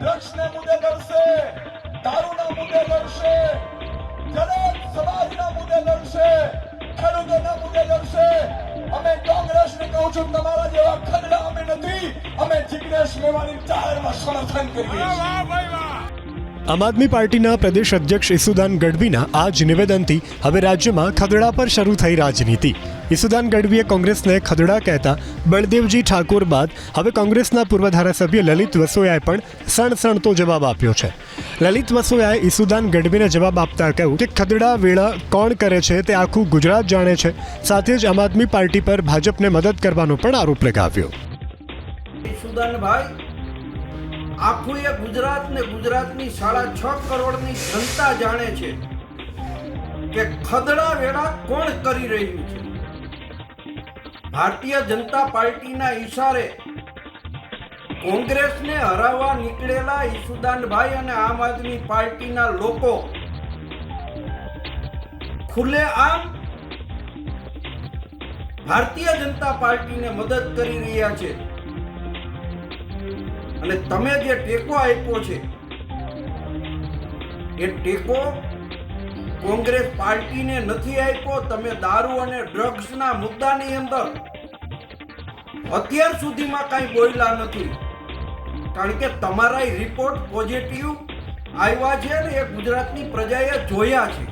ડ્રગ્સને મુદ્દે લડશે દારૂના મુદ્દે લડશે દલિત સમાજના મુદ્દે લડશે ખેડૂતોના મુદ્દે લડશે અમે કોંગ્રેસને કહું છું, તમારા જેવા ખદડા અમે નથી, અમે જિગ્નેશ મેવાણી જાહેરમાં સમર્થન કરીએ છીએ. આમ આદમી પાર્ટીના પ્રદેશ અધ્યક્ષ ઈસુદાન ગઢવીના આ જ નિવેદનથી હવે રાજ્યમાં ખદડા પર શરૂ થઈ રાજનીતિ. ઈસુદાન ગઢવીએ કોંગ્રેસને ખદડા કહેતા બળદેવજી ઠાકોર બાદ હવે કોંગ્રેસના પૂર્વ ધારાસભ્ય લલિત વસોયાએ પણ સણસણતો જવાબ આપ્યો છે. લલિત વસોયાએ ઈસુદાન ગઢવીને જવાબ આપતા કહ્યું કે ખદડા વેળા કોણ કરે છે તે આખું ગુજરાત જાણે છે. સાથે જ આમ આદમી પાર્ટી પર ભાજપને મદદ કરવાનો પણ આરોપ લગાવ્યો. સુદાનભાઈ આખું એ ગુજરાત ને ગુજરાતની સાડા છ કરોડની જનતા જાણે છે કે ખદડા વેળા કોણ કરી રહ્યું છે? ભારતીય જનતા પાર્ટીના ઈશારે કોંગ્રેસને હરાવવા નીકળેલા ઈસુદાનભાઈ અને આમ આદમી પાર્ટીના લોકો ખુલ્લે આમ ભારતીય જનતા પાર્ટીને મદદ કરી રહ્યા છે. અને તમે જે ટેકો આપ્યો છે, એ ટેકો કોંગ્રેસ પાર્ટીને નથી આપ્યો, તમે દારૂ અને ડ્રગ્સના મુદ્દાની અંદર અત્યાર સુધીમાં કાંઈ બોલ્યા નથી. કારણ કે તમારા રિપોર્ટ પોઝિટિવ આવ્યા છે ને એ ગુજરાતની પ્રજાએ જોયા છે.